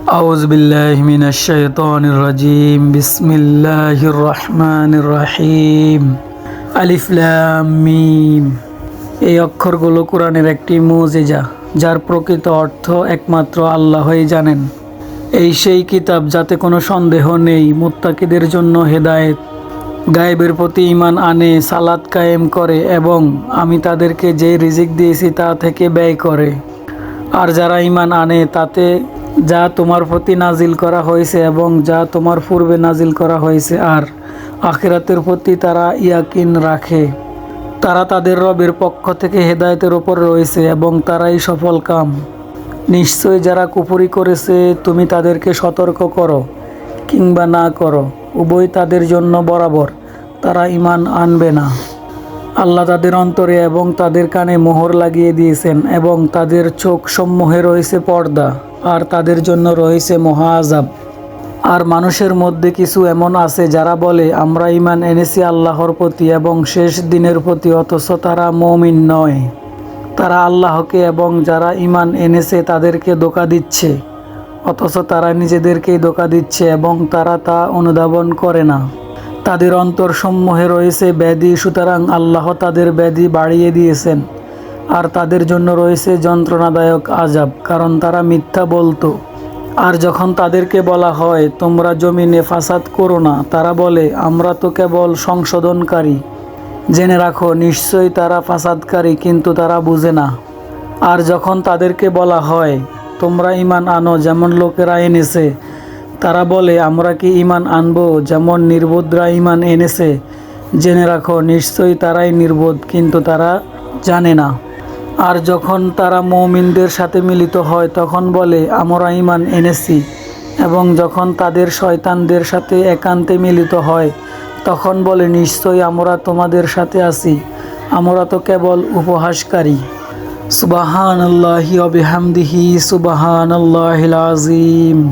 أعوذ بالله من الشيطان الرجيم بسم الله الرحمن الرحيم আলিফ লাম মিম এই অক্ষরগুলো কোরআনের একটি মুজিজা যার প্রকৃত অর্থ একমাত্র আল্লাহই জানেন এই সেই কিতাব যাতে কোনো সন্দেহ নেই মুত্তাকিদের জন্য হেদায়েত গায়েবের প্রতি ইমান আনে সালাত কায়েম করে এবং আমি তাদেরকে যে রিজিক দিয়েছি তা থেকে ব্যয় করে আর যারা ইমান আনে তাতে যা তোমার প্রতি নাজিল করা হয়েছে এবং যা তোমার পূর্বে নাজিল করা হয়েছে আর আখিরাতের প্রতি তারা ইয়াকিন রাখে। তারা তাদের রবের পক্ষ থেকে হেদায়েতের ওপর রয়েছে এবং তারাই সফল কাম। নিশ্চয় যারা কুপুরি করেছে, তুমি তাদেরকে সতর্ক করো কিংবা না করো, উভয় তাদের জন্য বরাবর তারা ইমান আনবে না। আল্লাহ তাদের অন্তরে এবং তাদের কানে মোহর লাগিয়ে দিয়েছেন এবং তাদের চোখ সমূহে রয়েছে পর্দা, আর তাদের জন্য রয়েছে মহা আজাব আর মানুষের মধ্যে কিছু এমন আছে যারা বলে, আমরা ইমান এনেছি আল্লাহর প্রতি এবং শেষ দিনের প্রতি, অথচ তারা মমিন নয়। তারা আল্লাহকে এবং যারা ইমান এনেছে তাদেরকে দোকা দিচ্ছে, অথচ তারা নিজেদেরকেই দোকা দিচ্ছে এবং তারা তা অনুধাবন করে না। তাদের অন্তরসমূহে রয়েছে ব্যাধি, সুতরাং আল্লাহ তাদের ব্যাধি বাড়িয়ে দিয়েছেন। আর তাদের জন্য রয়েছে যন্ত্রণাদায়ক আজাব কারণ তারা মিথ্যা বলতো। আর যখন তাদেরকে বলা হয়, তোমরা জমিনে ফাসাদ করো না, তারা বলে, আমরা তো কেবল সংশোধনকারী। জেনে রাখো, নিশ্চয়ই তারা ফাসাদকারী, কিন্তু তারা বুঝে না। আর যখন তাদেরকে বলা হয়, তোমরা ইমান আনো, যেমন লোকেরা এনেছে তারা বলে, আমরা কি ইমান আনব? যেমন নির্বোধরা ইমান এনেছে। জেনে রাখো, নিশ্চয়ই তারাই নির্বোধ, কিন্তু তারা জানে না। আর যখন তারা মৌমিনদের সাথে মিলিত হয়, তখন বলে, আমরা ইমান এনেছি। এবং যখন তাদের শয়তানদের সাথে একান্তে মিলিত হয়, তখন বলে, নিশ্চয়ই আমরা তোমাদের সাথে আছি। আমরা তো কেবল উপহাসকারী। সুবাহান আল্লাহি অবিহামদিহি সুবাহান আল্লাহিল আজিম